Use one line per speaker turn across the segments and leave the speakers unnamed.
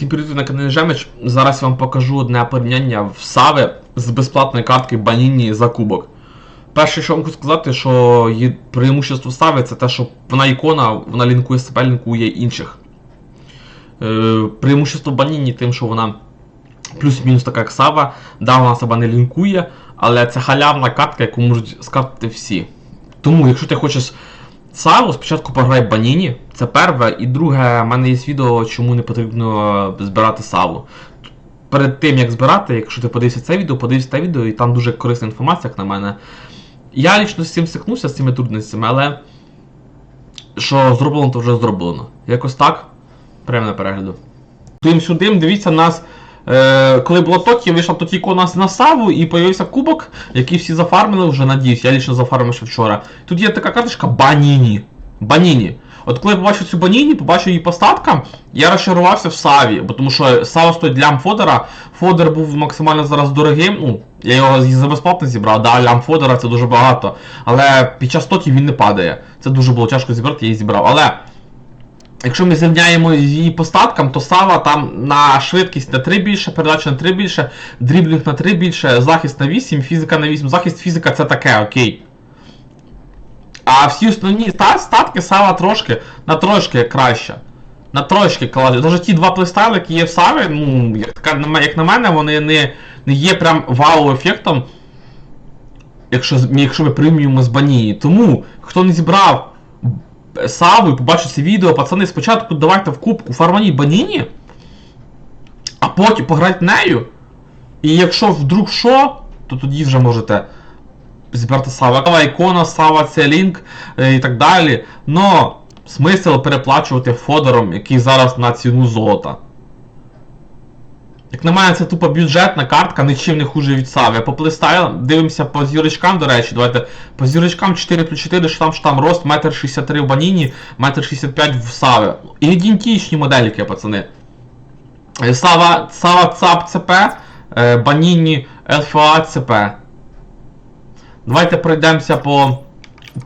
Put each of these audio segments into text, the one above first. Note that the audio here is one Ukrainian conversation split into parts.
Всім привіт на каналі. Зараз я вам покажу одне порівняння в Сави з безплатної картки Баніні за кубок. Перше, що я хочу сказати, що її преимущество Сави це те, що вона ікона, вона лінкує себе, лінкує інших. Е, преимущество Баніні тим, що вона плюс-мінус така як Сава, да, вона себе не лінкує, але це халявна картка, яку можуть скартити всі. Тому, якщо ти хочеш Саву, спочатку пограй Баніні, це перше, і друге, в мене є відео, чому не потрібно збирати Саву. Перед тим як збирати, якщо ти подивишся це відео, подивишся те відео, і там дуже корисна інформація, як на мене. Я лічно з цим стикнувся, з цими трудностями, але що зроблено, то вже зроблено. Якось так. Прямо на перегляду. Тим сюди, дивіться, нас. Е, коли було Токі, вийшла Тотіко у нас на Саву і появився кубок, який всі зафармили вже, надіюсь, я лічно зафармив ще вчора. Тут є така карточка Баніні. Баніні. От коли я побачив цю Баніні, побачив її по статкам, я розчарувався в Саві, бо тому що Сава стоїть лям Фодора. Фодер був максимально зараз дорогим. Ну, я його за безплатно зібрав, да, лям Фодора це дуже багато. Але під час Токі він не падає. Це дуже було тяжко зібрати, я її зібрав. Але. Якщо ми зрівняємо її по статкам, то Сава там на швидкість на 3 більше, передача на 3 більше, дріблінг на 3 більше, захист на 8, фізика на 8. Захист фізика це таке, окей. А всі основні статки Сава трошки на трошки краще. На трошки краще. Навіть ті два плейстайли, які є в Саві, ну, як, на мене, вони не, не є прям вау-ефектом. Якщо, якщо ми преміум з банії. Тому, хто не зібрав Саву і побачу це відео, пацани, спочатку давайте в кубку фарманіть Баніні, а потім пограйте нею. І якщо вдруг що, то тоді вже можете зібрати Сава. Сава ікона, Сава це лінк е, і так далі. Но смисл переплачувати Фодором, який зараз на ціну золота. Як на мене, це тупо бюджетна картка, нічим не хуже від Сави. По плейстайлам дивимося по зірочкам, до речі, давайте. По зірочкам 4 плюс 4, що там, що там рост 1,63 м в Баніні, 1,65 м в Саві. Ідентичні модельки, пацани. Е, Сава, Сава ЦАП ЦП, е, Баніні ЛФА ЦП. Давайте пройдемося по,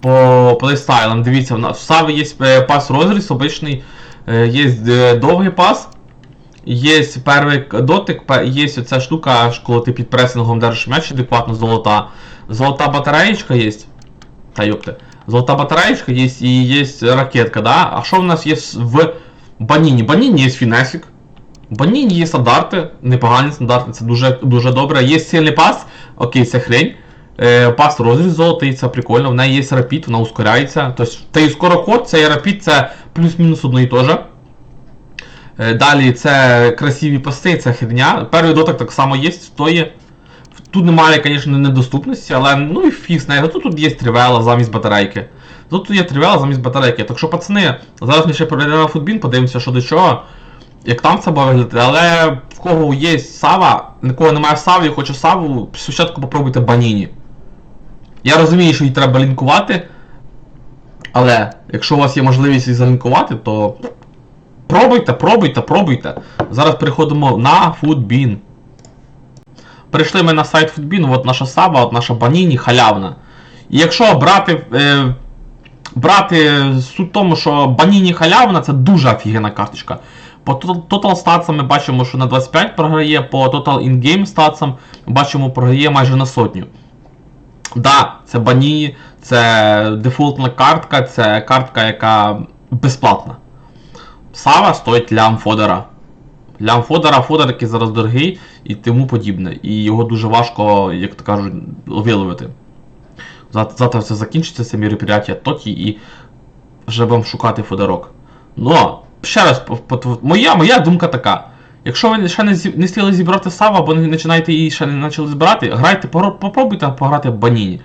по плейстайлам. Дивіться, в Саві є е, пас розріз, обичний, є довгий пас. Є перший дотик, є оця штука, коли ти під пресингом держиш м'яч адекватно золота. Золота батареєчка є. Та йопте. Золота батареєчка є і є ракетка, да? А що в нас є в Баніні? Баніні є фінесик. Баніні є стандарти, непогані стандарти, це дуже, дуже добре. Є сильний пас, окей, це хрень. Е, пас розріз золотий, це прикольно. В неї є рапід, вона ускоряється. Тобто, та і скороход, це і рапід, це плюс-мінус одно і те же. Е, Далі це красиві пасти, це херня. Перший дотик так само є, стоїть. Тут немає, звісно, недоступності, але ну і фіг знає. Зато тут є тривела замість батарейки. Тут є тривела замість батарейки. Так що, пацани, зараз ми ще перейдемо футбін, подивимося, що до чого. Як там це буде виглядати, але в кого є сава, нікого немає сави і хоче саву, спочатку попробуйте баніні. Я розумію, що її треба лінкувати. Але якщо у вас є можливість її залінкувати, то Пробуйте, пробуйте, пробуйте. Зараз переходимо на Футбін. Перейшли ми на сайт Футбін, от наша саба, от наша баніні халявна. І якщо брати. Е, брати суть тому, що баніні халявна це дуже офігенна карточка. По Total Stats ми бачимо, що на 25 програє, по Total In-Game ми бачимо, програє майже на сотню. Да, це бані, це дефолтна картка, це картка, яка безплатна. Сава стоїть лям Фодора. Лям Фодора, Фодор, який зараз дорогий і тому подібне. І його дуже важко, як то кажуть, виловити. Зав- Завтра це закінчиться, це мероприятие Тоті і вже будемо шукати Фодорок. Ну, ще раз, моя, моя думка така. Якщо ви ще не, не стали зібрати Саву, або не починаєте її ще не почали збирати, грайте, попробуйте пограти в Баніні.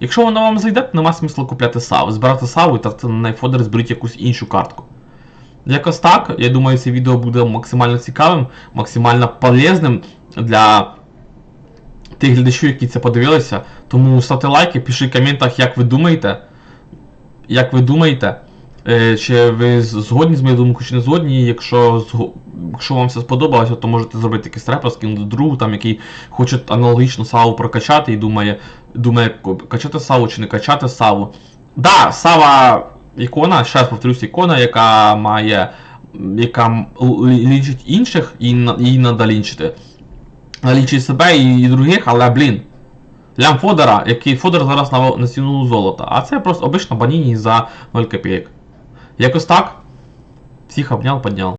Якщо воно вам зайде, то нема смислу купляти Саву. Збирати Саву і так на неї Фодор зберіть якусь іншу картку. Якось так, я думаю, це відео буде максимально цікавим, максимально полезним для тих глядачів, які це подивилися. Тому ставте лайки, пишіть в коментах, як ви думаєте. Як ви думаєте, е, чи ви згодні з моєю думкою, чи не згодні. Якщо, якщо вам все сподобалося, то можете зробити якийсь репер, скинути другу, там, який хоче аналогічно саву прокачати і думає, думає, качати саву чи не качати саву. Да, сава ікона, ще раз повторюсь, ікона, яка має яка лінчить інших, і її треба лінчити. Лічить себе і, і других, але блін. Лям Фодора, який Фодор зараз на, на ціну золота. А це просто обична баніні за 0 копійок. Якось так. Всіх обняв, підняв.